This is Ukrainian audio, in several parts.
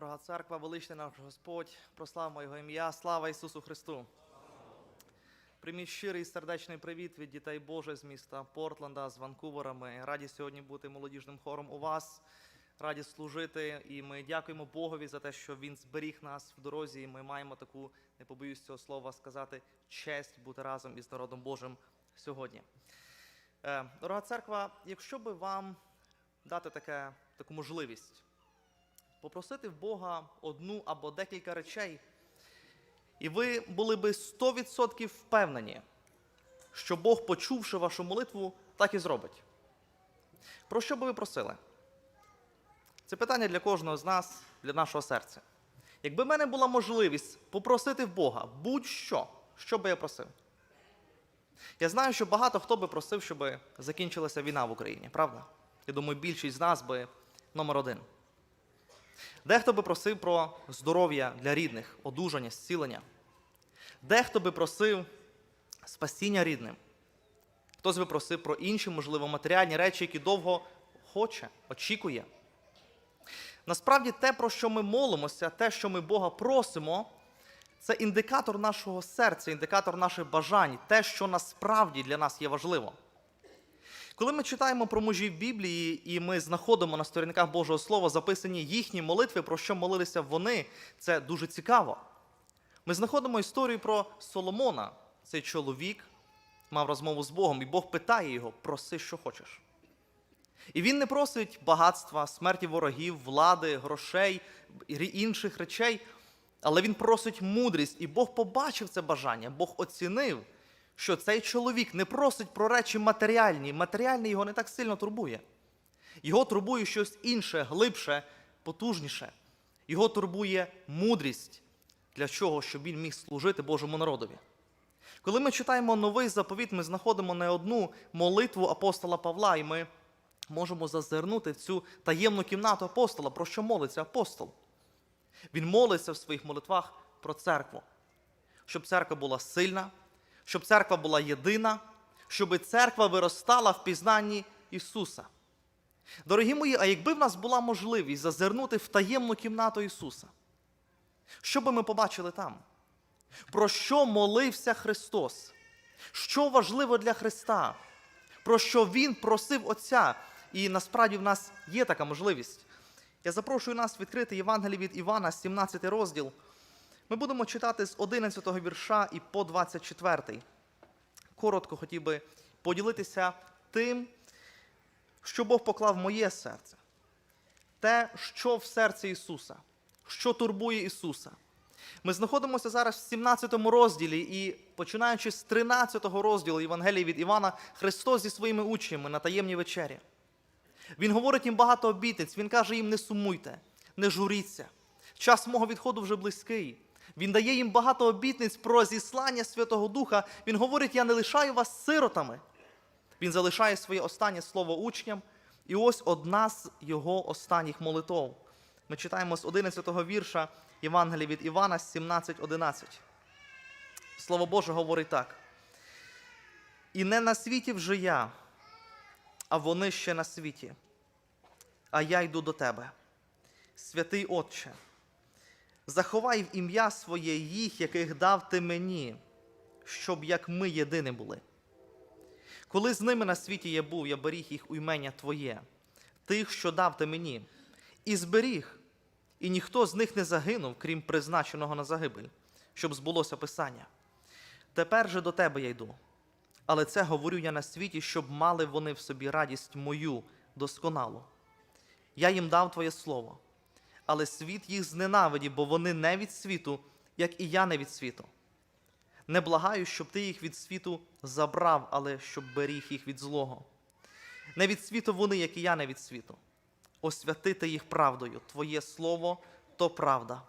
Дорога церква, величний наш Господь, прославимо Його ім'я, слава Ісусу Христу. Прийміть щирий сердечний привіт від дітей Божих з міста Портленда, з Ванкувера. Ми раді сьогодні бути молодіжним хором у вас, раді служити. І ми дякуємо Богові за те, що Він зберіг нас в дорозі. І ми маємо таку, не побоюсь цього слова сказати, честь бути разом із народом Божим сьогодні. Е, Дорога церква, якщо би вам дати таке, таку можливість попросити в Бога одну або декілька речей, і ви були би 100% впевнені, що Бог, почувши вашу молитву, так і зробить. Про що би ви просили? Це питання для кожного з нас, для нашого серця. Якби в мене була можливість попросити в Бога будь-що, що би я просив? Я знаю, що багато хто би просив, щоб закінчилася війна в Україні, правда? Я думаю, більшість з нас би номер один. Дехто би просив про здоров'я для рідних, одужання, зцілення. Дехто би просив спасіння рідним. Хтось би просив про інші, можливо, матеріальні речі, які довго хоче, очікує. Насправді, те, про що ми молимося, те, що ми Бога просимо, це індикатор нашого серця, індикатор наших бажань, те, що насправді для нас є важливо. Коли ми читаємо про мужів Біблії, і ми знаходимо на сторінках Божого Слова записані їхні молитви, про що молилися вони, це дуже цікаво. Ми знаходимо історію про Соломона. Цей чоловік мав розмову з Богом, і Бог питає його: проси, що хочеш. І він не просить багатства, смерті ворогів, влади, грошей інших речей, але він просить мудрість, і Бог побачив це бажання, Бог оцінив, що цей чоловік не просить про речі матеріальні. Матеріальне його не так сильно турбує. Його турбує щось інше, глибше, потужніше. Його турбує мудрість для чого, щоб він міг служити Божому народові. Коли ми читаємо новий заповіт, ми знаходимо не одну молитву апостола Павла, і ми можемо зазирнути в цю таємну кімнату апостола, про що молиться апостол. Він молиться в своїх молитвах про церкву, щоб церква була сильна, щоб церква була єдина, щоб церква виростала в пізнанні Ісуса. Дорогі мої, а якби в нас була можливість зазирнути в таємну кімнату Ісуса, що би ми побачили там? Про що молився Христос? Що важливо для Христа? Про що Він просив Отця? І насправді в нас є така можливість. Я запрошую нас відкрити Євангеліє від Івана, 17 розділ. Ми будемо читати з 11 го вірша і по 24. Коротко хотів би поділитися тим, що Бог поклав в моє серце. Те, що в серці Ісуса, що турбує Ісуса. Ми знаходимося зараз в 17 розділі, і починаючи з 13 розділу Євангелії від Івана, Христос зі своїми учнями на таємній вечері. Він говорить їм багато обітниць, Він каже їм: не сумуйте, не журіться. Час мого відходу вже близький. Він дає їм багато обітниць про зіслання Святого Духа. Він говорить: Я не лишаю вас сиротами. Він залишає своє останнє слово учням. І ось одна з його останніх молитов. Ми читаємо з 11-го вірша Євангелія від Івана 17.11. Слово Боже говорить так. І не на світі вже я, а вони ще на світі. А я йду до тебе. Святий Отче, заховай в ім'я своє їх, яких дав ти мені, щоб як ми єдині були. Коли з ними на світі я був, я беріг їх у імення Твоє, тих, що дав ти мені, і зберіг, і ніхто з них не загинув, крім призначеного на загибель, щоб збулося Писання. Тепер же до тебе я йду. Але це говорю я на світі, щоб мали вони в собі радість мою досконалу. Я їм дав Твоє слово, але світ їх зненавидів, бо вони не від світу, як і я не від світу. Не благаю, щоб ти їх від світу забрав, але щоб беріг їх від злого. Не від світу вони, як і я не від світу. Освятити їх правдою. Твоє слово то правда.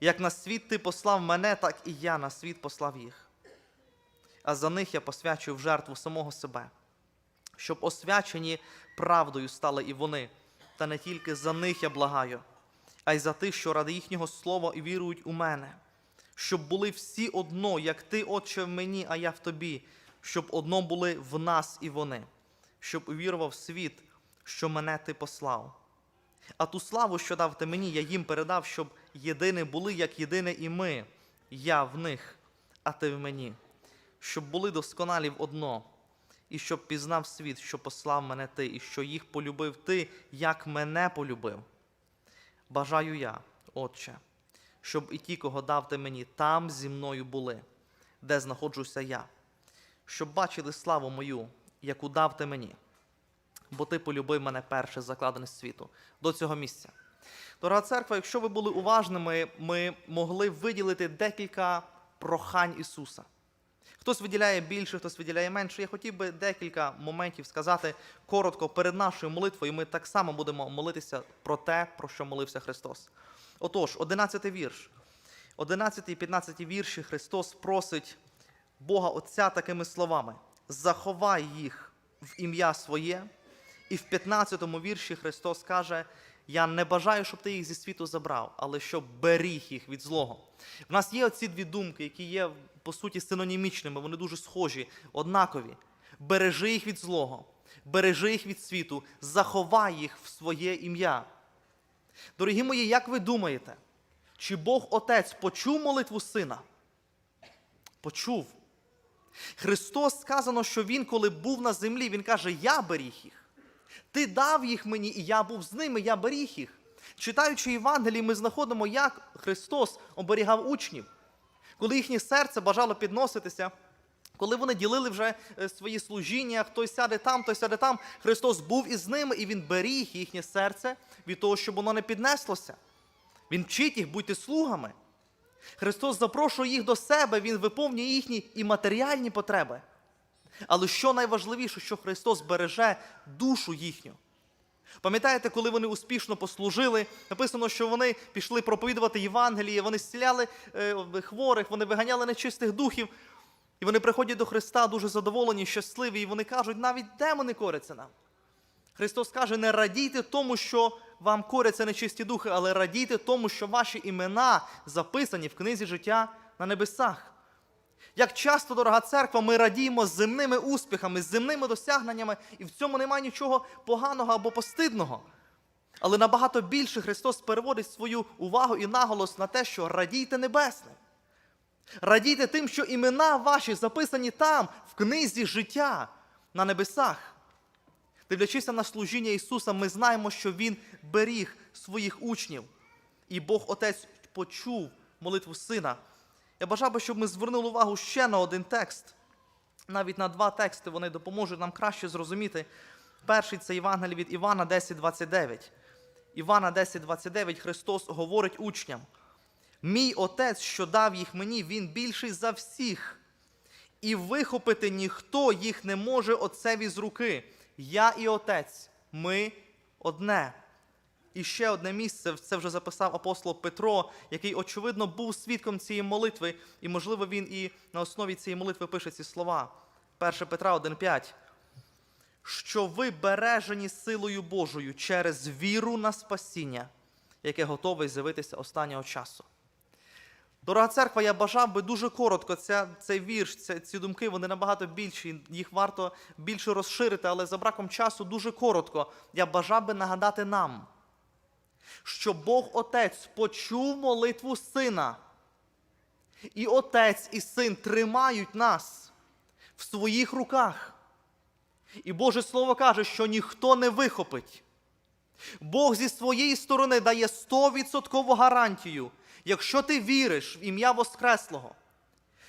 Як на світ ти послав мене, так і я на світ послав їх. А за них я посвячую в жертву самого себе, щоб освячені правдою стали і вони, та не тільки за них я благаю, а й за тих, що ради їхнього слова і вірують у мене, щоб були всі одно, як ти, Отче, в мені, а я в тобі, щоб одно були в нас і вони, щоб увірував світ, що мене ти послав. А ту славу, що дав ти мені, я їм передав, щоб єдині були, як єдине і ми. Я в них, а ти в мені. Щоб були досконалі в одно, і щоб пізнав світ, що послав мене ти, і що їх полюбив ти, як мене полюбив. Бажаю я, Отче, щоб і ті, кого дав ти мені, там зі мною були, де знаходжуся я, щоб бачили славу мою, яку дав ти мені, бо ти полюбив мене перше закладене світу до цього місця. Дорога церква, якщо ви були уважними, ми могли виділити декілька прохань Ісуса. Хтось виділяє більше, хтось виділяє менше. Я хотів би декілька моментів сказати коротко перед нашою молитвою. Ми так само будемо молитися про те, про що молився Христос. Отож, 11 вірш. 11 і 15 вірші Христос просить Бога Отця такими словами: заховай їх в ім'я своє. І в 15 вірші Христос каже: Я не бажаю, щоб ти їх зі світу забрав, але щоб беріг їх від злого. У нас є оці дві думки, які є по суті синонімічними, вони дуже схожі, однакові. Бережи їх від злого, бережи їх від світу, заховай їх в своє ім'я. Дорогі мої, як ви думаєте, чи Бог Отець почув молитву сина? Почув. Христос сказано, що Він, коли був на землі, Він каже: Я беріг їх. Ти дав їх мені, і я був з ними, я беріг їх. Читаючи Євангелії, ми знаходимо, як Христос оберігав учнів, коли їхнє серце бажало підноситися, коли вони ділили вже е, свої служіння, хтось сяде там, хтось сяде там, Христос був із ними, і Він беріг їхнє серце від того, щоб воно не піднеслося. Він вчить їх бути слугами. Христос запрошує їх до себе, Він виповнює їхні і матеріальні потреби. Але що найважливіше, що Христос береже душу їхню. Пам'ятаєте, коли вони успішно послужили, написано, що вони пішли проповідувати Євангеліє, вони зціляли е, хворих, вони виганяли нечистих духів. І вони приходять до Христа дуже задоволені, щасливі, і вони кажуть, навіть демони коряться нам. Христос каже, не радійте тому, що вам коряться нечисті духи, але радійте тому, що ваші імена записані в книзі життя на небесах. Як часто, дорога церква, ми радіємо земними успіхами, з земними досягненнями, і в цьому немає нічого поганого або постидного. Але набагато більше Христос переводить свою увагу і наголос на те, що радійте небесним. Радійте тим, що імена ваші записані там, в книзі життя на небесах. Дивлячися на служіння Ісуса, ми знаємо, що Він беріг своїх учнів. І Бог Отець почув молитву Сина. Я бажав би, щоб ми звернули увагу ще на один текст. Навіть на два тексти вони допоможуть нам краще зрозуміти. Перший це Євангелій від Івана 10.29. Івана 10.29 Христос говорить учням: Мій Отець, що дав їх мені, Він більший за всіх. І вихопити ніхто їх не може Отцеві з руки. Я і Отець, ми одне. І ще одне місце, це вже записав апостол Петро, який, очевидно, був свідком цієї молитви, і, можливо, він і на основі цієї молитви пише ці слова. 1 Петра 1,5. Що ви бережені силою Божою через віру на спасіння, яке готове з'явитися останнього часу. Дорога церква, я бажав би дуже коротко ця, цей вірш, ця, ці думки, вони набагато більші, їх варто більше розширити, але за браком часу дуже коротко. Я бажав би нагадати нам, що Бог Отець почув молитву Сина. І Отець і Син тримають нас в своїх руках. І Боже Слово каже, що ніхто не вихопить. Бог зі своєї сторони дає 100% гарантію. Якщо ти віриш в ім'я Воскреслого,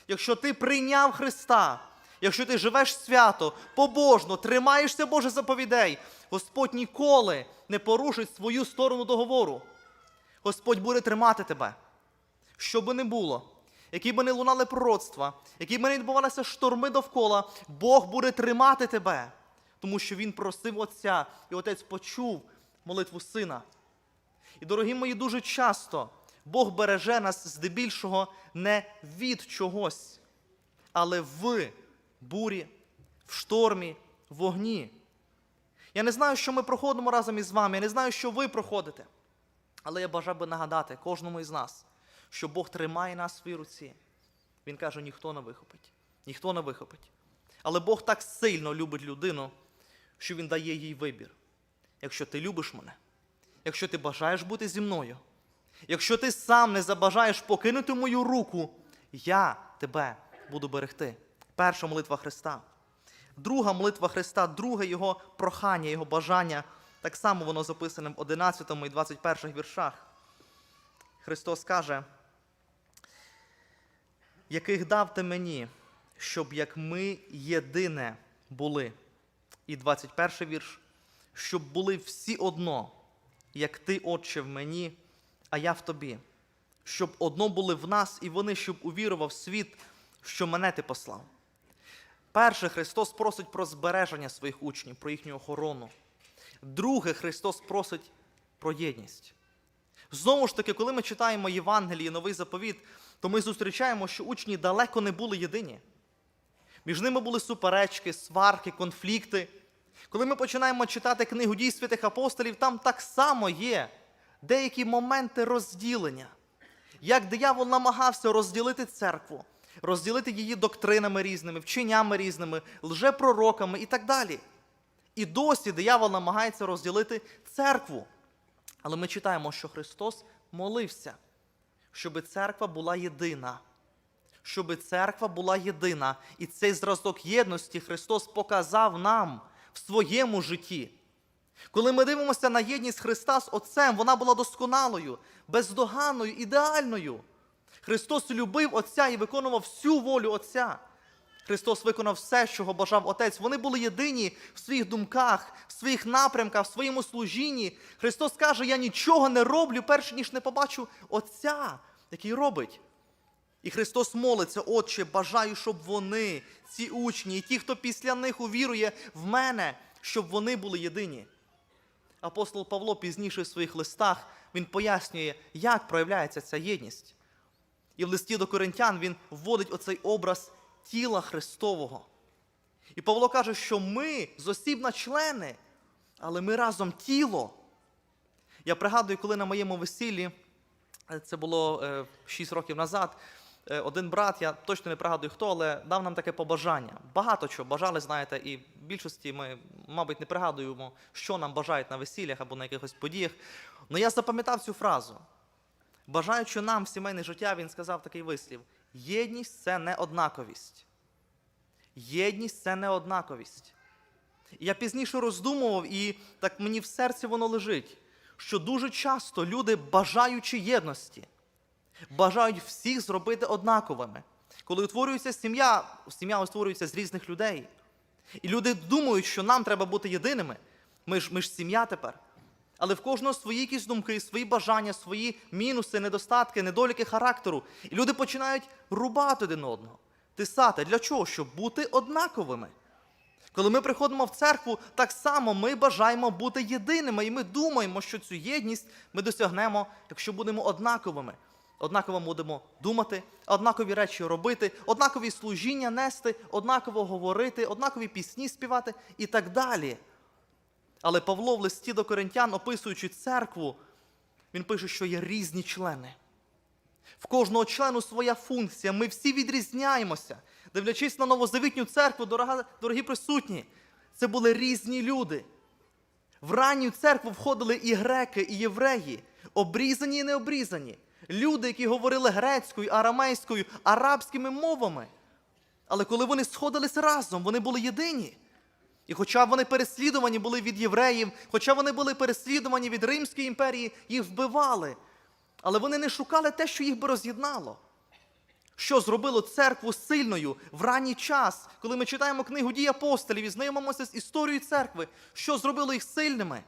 якщо ти прийняв Христа, якщо ти живеш свято, побожно, тримаєшся Боже заповідей, Господь ніколи не порушить свою сторону договору. Господь буде тримати тебе. Що би не було, які би не лунали пророцтва, які би не відбувалися шторми довкола, Бог буде тримати тебе, тому що Він просив Отця, і Отець почув молитву Сина. І, дорогі мої, дуже часто Бог береже нас здебільшого не від чогось, але в бурі, в штормі, в вогні. Я не знаю, що ми проходимо разом із вами, я не знаю, що ви проходите. Але я бажав би нагадати кожному із нас, що Бог тримає нас в своїй руці. Він каже, ніхто не вихопить, ніхто не вихопить. Але Бог так сильно любить людину, що Він дає їй вибір. Якщо ти любиш мене, якщо ти бажаєш бути зі мною, якщо ти сам не забажаєш покинути мою руку, я тебе буду берегти. Перша молитва Христа. Друга молитва Христа, друге Його прохання, Його бажання. Так само воно записане в 11 і 21 віршах. Христос каже, яких дав ти мені, щоб як ми єдине були. І 21 вірш, щоб були всі одно, як ти, Отче, в мені, а я в тобі, щоб одно були в нас, і вони, щоб увірував світ, що мене ти послав. Перше, Христос просить про збереження своїх учнів, про їхню охорону. Друге, Христос просить про єдність. Знову ж таки, коли ми читаємо Євангеліє, новий заповіт, то ми зустрічаємо, що учні далеко не були єдині. Між ними були суперечки, сварки, конфлікти. Коли ми починаємо читати книгу дій святих апостолів, там так само є деякі моменти розділення. Як диявол намагався розділити церкву, розділити її доктринами різними, вченнями різними, лжепророками і так далі. І досі диявол намагається розділити церкву. Але ми читаємо, що Христос молився, щоб церква була єдина. Щоб церква була єдина. І цей зразок єдності Христос показав нам в своєму житті. Коли ми дивимося на єдність Христа з Отцем, вона була досконалою, бездоганною, ідеальною. Христос любив Отця і виконував всю волю Отця. Христос виконав все, чого бажав Отець. Вони були єдині в своїх думках, в своїх напрямках, в своєму служінні. Христос каже: Я нічого не роблю, перш ніж не побачу Отця, який робить. І Христос молиться, Отче, бажаю, щоб вони, ці учні, і ті, хто після них увірує в мене, щоб вони були єдині. Апостол Павло пізніше в своїх листах він пояснює, як проявляється ця єдність. І в листі до коринтян він вводить оцей образ тіла Христового. І Павло каже, що ми зосібна члени, але ми разом тіло. Я пригадую, коли на моєму весіллі, е, це було е, 6 років назад, е, один брат, я точно не пригадую хто, але дав нам таке побажання. Багато чого бажали, знаєте, і в більшості ми, мабуть, не пригадуємо, що нам бажають на весіллях або на якихось подіях. Але я запам'ятав цю фразу. Бажаючи нам сімейне життя, він сказав такий вислів: єдність це не однаковість. Єдність це не однаковість. І я пізніше роздумував, і так мені в серці воно лежить, що дуже часто люди, бажаючи єдності, бажають всіх зробити однаковими. Коли утворюється сім'я, сім'я утворюється з різних людей. І люди думають, що нам треба бути єдиними. Ми ж, ми ж сім'я тепер. Але в кожного свої якісь думки, свої бажання, свої мінуси, недостатки, недоліки характеру. І люди починають рубати один одного, тисати. Для чого? Щоб бути однаковими. Коли ми приходимо в церкву, так само ми бажаємо бути єдиними, і ми думаємо, що цю єдність ми досягнемо, якщо будемо однаковими. Однаково будемо думати, однакові речі робити, однакові служіння нести, однаково говорити, однакові пісні співати і так далі. Але Павло в листі до коринтян, описуючи церкву, він пише, що є різні члени. В кожного члену своя функція. Ми всі відрізняємося. Дивлячись на новозавітню церкву, дорога, дорогі присутні, це були різні люди. В ранню церкву входили і греки, і євреї, обрізані і необрізані. Люди, які говорили грецькою, арамейською, арабськими мовами. Але коли вони сходилися разом, вони були єдині. І хоча вони переслідувані були від євреїв, хоча вони були переслідувані від Римської імперії, їх вбивали. Але вони не шукали те, що їх би роз'єднало. Що зробило церкву сильною в ранній час, коли ми читаємо книгу дій апостолів і знайомимося з історією церкви, що зробило їх сильними?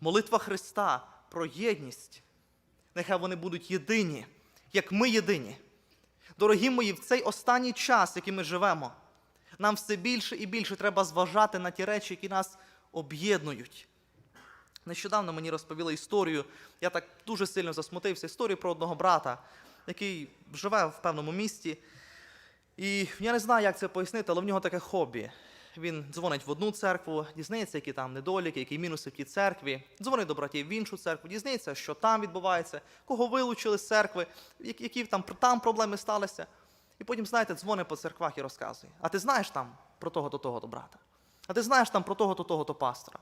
Молитва Христа про єдність. Нехай вони будуть єдині, як ми єдині. Дорогі мої, в цей останній час, який ми живемо, нам все більше і більше треба зважати на ті речі, які нас об'єднують. Нещодавно мені розповіли історію, я так дуже сильно засмутився, історію про одного брата, який живе в певному місті. І я не знаю, як це пояснити, але в нього таке хобі. Він дзвонить в одну церкву, дізнається, які там недоліки, які мінуси в тій церкві, дзвонить до братів в іншу церкву, дізнається, що там відбувається, кого вилучили з церкви, які там, там проблеми сталися. І потім, знаєте, дзвонить по церквах і розказує. А ти знаєш там про того до того до брата? А ти знаєш там про того до того до пастора?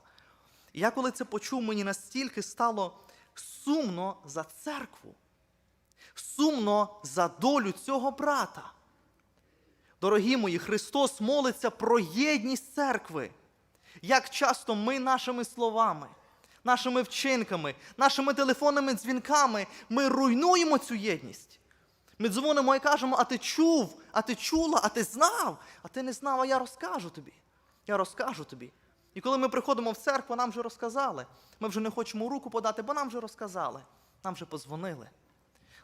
І я коли це почув, мені настільки стало сумно за церкву, сумно за долю цього брата. Дорогі мої, Христос молиться про єдність церкви. Як часто ми нашими словами, нашими вчинками, нашими телефонними дзвінками ми руйнуємо цю єдність. Ми дзвонимо і кажемо, а ти чув, а ти чула, а ти знав, а ти не знав, а я розкажу тобі. Я розкажу тобі. І коли ми приходимо в церкву, нам вже розказали. Ми вже не хочемо руку подати, бо нам вже розказали, нам вже позвонили.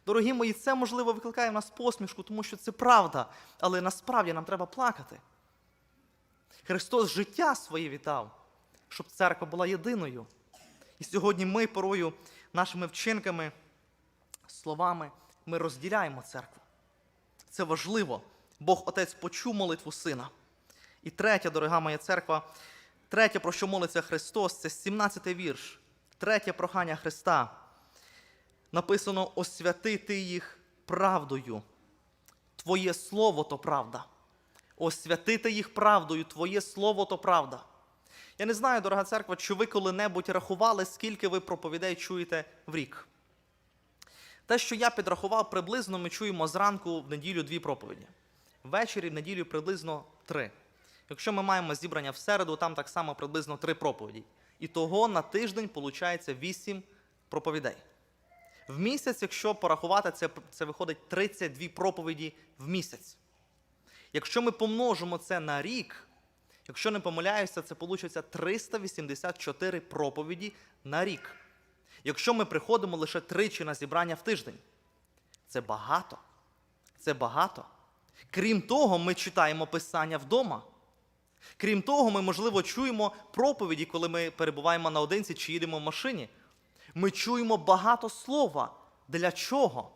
Дорогі мої, це можливо викликає в нас посмішку, тому що це правда, але насправді нам треба плакати. Христос життя своє вітав, щоб церква була єдиною. І сьогодні ми порою нашими вчинками, словами, ми розділяємо церкву. Це важливо. Бог Отець почув молитву Сина. І третя, дорога моя церква, третє, про що молиться Христос, це 17-й вірш. Третє прохання Христа. Написано освятити їх правдою. Твоє слово то правда. Освятити їх правдою, Твоє слово то правда. Я не знаю, дорога церква, чи ви коли-небудь рахували, скільки ви проповідей чуєте в рік. Те, що я підрахував, приблизно ми чуємо зранку в неділю дві проповіді. Ввечері в неділю приблизно три. Якщо ми маємо зібрання в середу, там так само приблизно три проповіді. І того на тиждень виходить вісім проповідей. В місяць, якщо порахувати, це, це виходить 32 проповіді в місяць. Якщо ми помножимо це на рік, якщо не помиляюся, це вийде 384 проповіді на рік. Якщо ми приходимо лише тричі на зібрання в тиждень, це багато. Це багато. Крім того, ми читаємо писання вдома. Крім того, ми, можливо, чуємо проповіді, коли ми перебуваємо наодинці чи їдемо в машині. Ми чуємо багато слова. Для чого?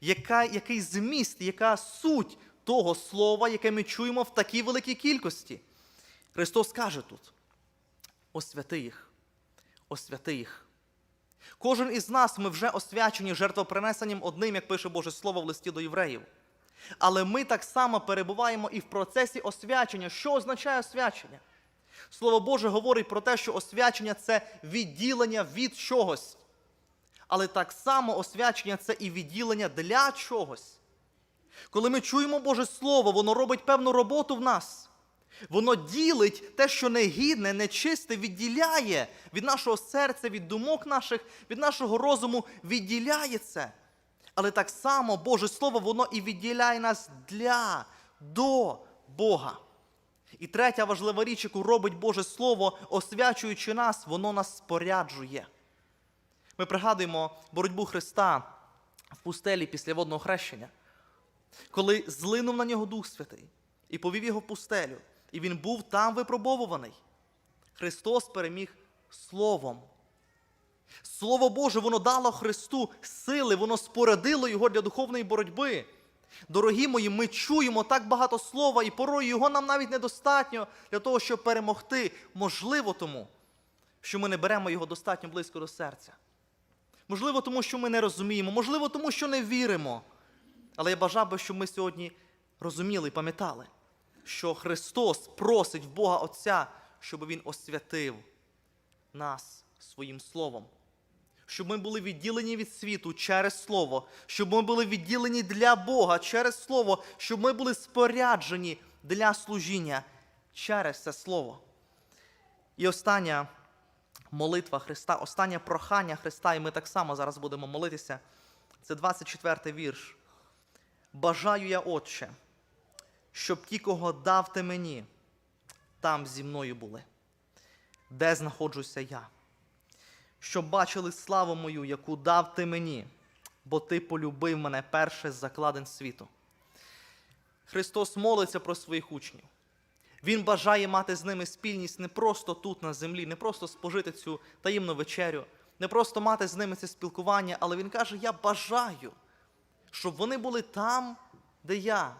Яка, який зміст, яка суть того слова, яке ми чуємо в такій великій кількості? Христос каже тут: освяти їх, освяти їх. Кожен із нас ми вже освячені жертвопринесенням одним, як пише Боже Слово в листі до євреїв. Але ми так само перебуваємо і в процесі освячення. Що означає освячення? Слово Боже говорить про те, що освячення це відділення від чогось. Але так само освячення це і відділення для чогось. Коли ми чуємо Боже Слово, воно робить певну роботу в нас. Воно ділить те, що негідне, нечисте, відділяє від нашого серця, від думок наших, від нашого розуму, відділяє це. Але так само Боже Слово, воно і відділяє нас для, до Бога. І третя важлива річ, яку робить Боже Слово, освячуючи нас, воно нас споряджує. Ми пригадуємо боротьбу Христа в пустелі після водного хрещення, коли злинув на нього Дух Святий і повів його в пустелю, і він був там випробовуваний. Христос переміг Словом. Слово Боже, воно дало Христу сили, воно спорядило його для духовної боротьби. Дорогі мої, ми чуємо так багато слова, і порою його нам навіть недостатньо для того, щоб перемогти. Можливо, тому, що ми не беремо його достатньо близько до серця. Можливо, тому, що ми не розуміємо, можливо, тому, що не віримо. Але я бажав би, щоб ми сьогодні розуміли і пам'ятали, що Христос просить в Бога Отця, щоб Він освятив нас своїм Словом. Щоб ми були відділені від світу через Слово, щоб ми були відділені для Бога через Слово, щоб ми були споряджені для служіння через це Слово. І остання молитва Христа, останнє прохання Христа, і ми так само зараз будемо молитися. Це 24 вірш. Бажаю я, Отче, щоб ті, кого дав ти мені, там зі мною були, де знаходжуся я щоб бачили славу мою, яку дав ти мені, бо ти полюбив мене перше з закладин світу. Христос молиться про своїх учнів. Він бажає мати з ними спільність не просто тут на землі, не просто спожити цю таємну вечерю, не просто мати з ними це спілкування, але Він каже: Я бажаю, щоб вони були там, де я.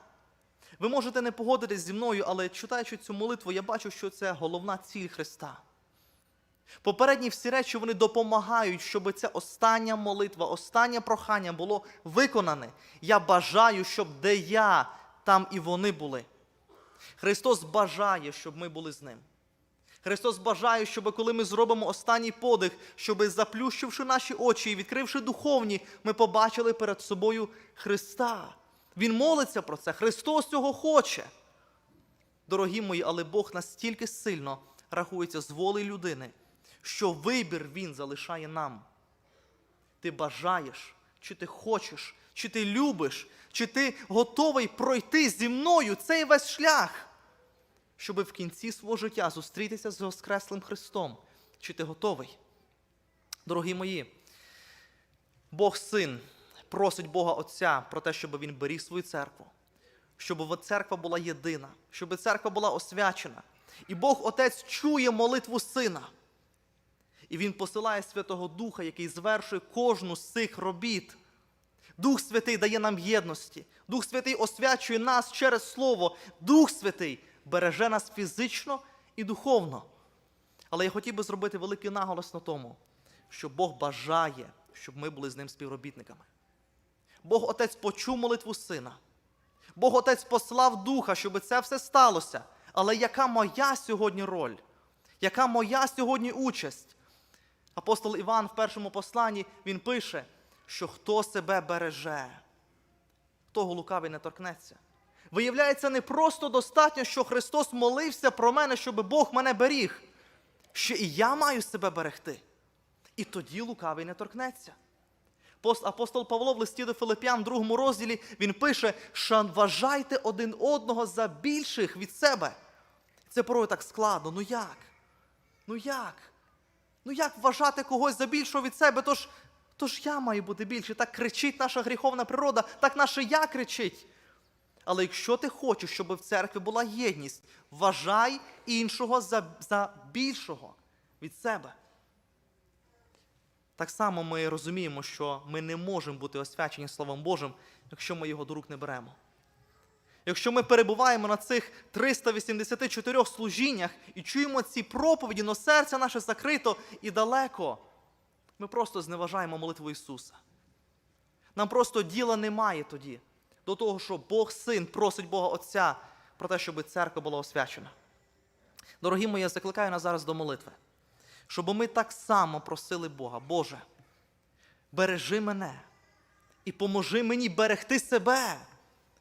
Ви можете не погодитись зі мною, але читаючи цю молитву, я бачу, що це головна ціль Христа. Попередні всі речі вони допомагають, щоб ця остання молитва, останнє прохання було виконане. Я бажаю, щоб де я, там і вони були. Христос бажає, щоб ми були з ним. Христос бажає, щоб коли ми зробимо останній подих, щоб заплющивши наші очі і відкривши духовні, ми побачили перед собою Христа. Він молиться про це. Христос цього хоче. Дорогі мої, але Бог настільки сильно рахується з волею людини, що вибір Він залишає нам. Ти бажаєш, чи ти хочеш, чи ти любиш, чи ти готовий пройти зі мною цей весь шлях, щоб в кінці свого життя зустрітися з Воскреслим Христом. Чи ти готовий? Дорогі мої, Бог Син просить Бога Отця про те, щоб Він беріг свою церкву, щоб церква була єдина, щоб церква була освячена. І Бог Отець чує молитву Сина. І Він посилає Святого Духа, який звершує кожну з цих робіт. Дух Святий дає нам єдності. Дух Святий освячує нас через Слово. Дух Святий береже нас фізично і духовно. Але я хотів би зробити великий наголос на тому, що Бог бажає, щоб ми були з ним співробітниками. Бог Отець почув молитву Сина. Бог Отець послав Духа, щоб це все сталося. Але яка моя сьогодні роль? Яка моя сьогодні участь? Апостол Іван в першому посланні він пише, що хто себе береже, того лукавий не торкнеться. Виявляється, не просто достатньо, що Христос молився про мене, щоб Бог мене беріг. Ще і я маю себе берегти. І тоді лукавий не торкнеться. Пост- Апостол Павло в листі до Филип'ян, другому розділі, він пише: «Шан- вважайте один одного за більших від себе. Це порой так складно. Ну як? Ну як? Ну як вважати когось за більшого від себе? Тож, тож я маю бути більше. Так кричить наша гріховна природа, так наше я кричить. Але якщо ти хочеш, щоб в церкві була єдність, вважай іншого за, за більшого від себе. Так само ми розуміємо, що ми не можемо бути освячені Словом Божим, якщо ми його до рук не беремо. Якщо ми перебуваємо на цих 384 служіннях і чуємо ці проповіді, але серце наше закрито і далеко, ми просто зневажаємо молитву Ісуса. Нам просто діла немає тоді до того, що Бог Син просить Бога Отця про те, щоб церква була освячена. Дорогі мої, я закликаю нас зараз до молитви, щоб ми так само просили Бога, Боже, бережи мене і поможи мені берегти себе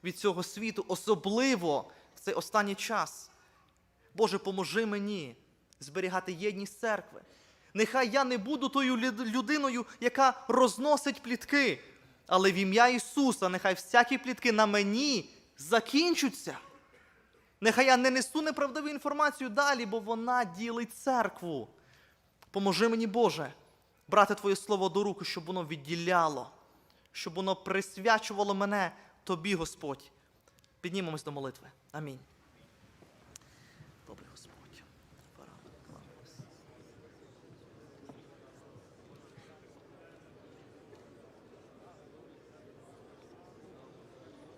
від цього світу, особливо в цей останній час. Боже, поможи мені зберігати єдність церкви. Нехай я не буду тою людиною, яка розносить плітки, але в ім'я Ісуса, нехай всякі плітки на мені закінчуться. Нехай я не несу неправдиву інформацію далі, бо вона ділить церкву. Поможи мені, Боже, брати Твоє Слово до руки, щоб воно відділяло, щоб воно присвячувало мене Тобі, Господь. Піднімемось до молитви. Амінь.